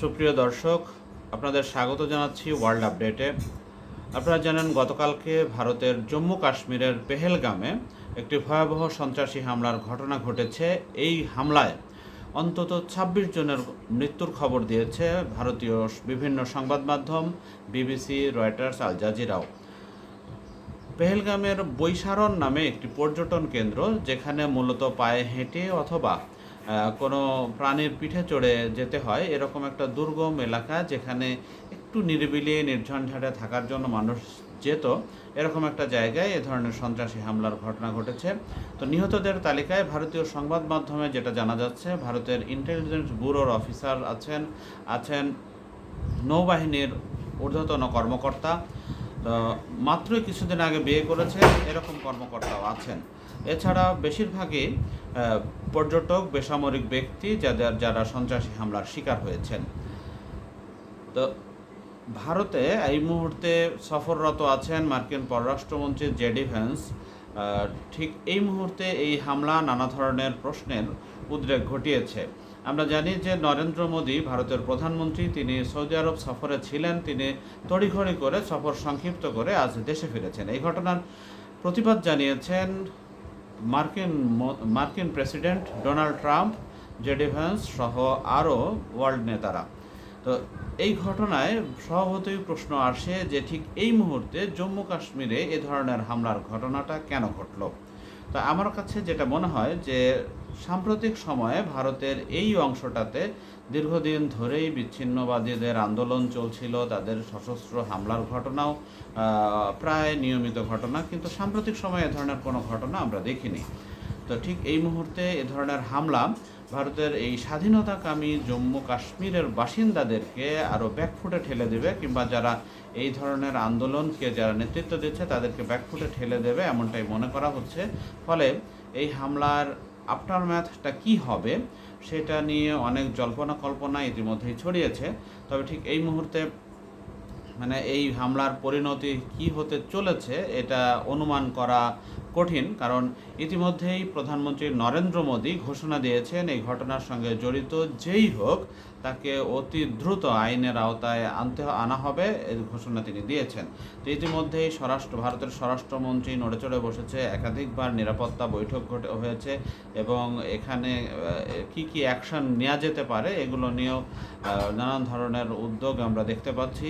সুপ্রিয় দর্শক, আপনাদের স্বাগত জানাচ্ছি ওয়ার্ল্ড আপডেটে। আপনারা জানেন, গতকালকে ভারতের জম্মু কাশ্মীরের পেহেলগামে একটি ভয়াবহ সন্ত্রাসী হামলার ঘটনা ঘটেছে। এই হামলায় অন্তত ২৬ জনের মৃত্যুর খবর দিয়েছে ভারতীয় বিভিন্ন সংবাদ মাধ্যম, বিবিসি, রয়টার্স, আল জাজিরাও। পেহেলগামের বৈশারণ নামে একটি পর্যটন কেন্দ্র, যেখানে মূলত পায়ে হেঁটে অথবা কোনো প্রাণীর পিঠে চড়ে যেতে হয়, এরকম একটা দুর্গম এলাকা যেখানে একটু নিরিবিলি, নির্ঝঞ্ঝাটে থাকার জন্য মানুষ যেত, এরকম একটা জায়গায় এ ধরনের সন্ত্রাসী হামলার ঘটনা ঘটেছে। তো নিহতদের তালিকায় ভারতীয় সংবাদ মাধ্যমে যেটা জানা যাচ্ছে, ভারতের ইন্টেলিজেন্স ব্যুরোর অফিসার আছেন আছেন নৌবাহিনীর ঊর্ধ্বতন কর্মকর্তা। তো মাত্রই কিছুদিন আগে বিয়ে করেছে, এরকম কর্মকর্তাও আছেন। এছাড়া বেশিরভাগই পর্যটক, বেসামরিক ব্যক্তি যাদের, যারা সন্ত্রাসী হামলার শিকার হয়েছেন। তো ভারতে এই মুহূর্তে সফররত আছেন মার্কিন পররাষ্ট্রমন্ত্রী জেডি ভ্যান্স। ঠিক এই মুহূর্তে এই হামলা নানা ধরনের প্রশ্নের উদ্রেক ঘটিয়েছে। আমরা জানি যে নরেন্দ্র মোদী ভারতের প্রধানমন্ত্রী, তিনি সৌদি আরব সফরে ছিলেন, তিনি তড়িঘড়ি করে সফর সংক্ষিপ্ত করে আজ দেশে ফিরেছেন। এই ঘটনার প্রতিবাদ জানিয়েছেন মার্কিন মার্কিন president Donald Trump, JD Vance সহ আরও ওয়ার্ল্ড নেতারা। তো এই ঘটনায় স্বভাবতই প্রশ্ন আসে যে ঠিক এই মুহূর্তে জম্মু কাশ্মীরে এ ধরনের হামলার ঘটনাটা কেন ঘটলো? তা আমার কাছে যেটা মনে হয় যে সাম্প্রতিক সময়ে ভারতের এই অংশটাতে দীর্ঘদিন ধরেই বিচ্ছিন্নবাদীদের আন্দোলন চলছিল, তাদের সশস্ত্র হামলার ঘটনাও প্রায় নিয়মিত ঘটনা, কিন্তু সাম্প্রতিক সময়ে এ ধরনের কোনো ঘটনা আমরা দেখিনি। তো ঠিক এই মুহূর্তে এ ধরনের হামলা ভারতের এই স্বাধীনতাকামী জম্মু কাশ্মীরের বাসিন্দাদেরকে আরও ব্যাকফুটে ঠেলে দেবে, কিংবা যারা এই ধরনের আন্দোলনকে যারা নেতৃত্ব দিচ্ছে, তাদেরকে ব্যাকফুটে ঠেলে দেবে, এমনটাই মনে করা হচ্ছে। ফলে এই হামলার আফটার ম্যাথটা কি হবে সেটা নিয়ে অনেক জল্পনা কল্পনা ইতিমধ্যেই ছড়িয়েছে। তবে ঠিক এই মুহূর্তে মানে এই হামলার পরিণতি কি হতে চলেছে এটা অনুমান করা কঠিন, কারণ ইতিমধ্যেই প্রধানমন্ত্রী নরেন্দ্র মোদী ঘোষণা দিয়েছেন এই ঘটনার সঙ্গে জড়িত যেই হোক তাকে অতি দ্রুত আইনের আওতায় আনতে আনা হবে এই ঘোষণা তিনি দিয়েছেন। তো ইতিমধ্যেই স্বরাষ্ট্র, ভারতের স্বরাষ্ট্রমন্ত্রী নড়েচড়ে বসেছে, একাধিকবার নিরাপত্তা বৈঠক ঘটে হয়েছে এবং এখানে কি কি অ্যাকশন নেওয়া যেতে পারে এগুলো নিয়েও নানান ধরনের উদ্যোগ আমরা দেখতে পাচ্ছি।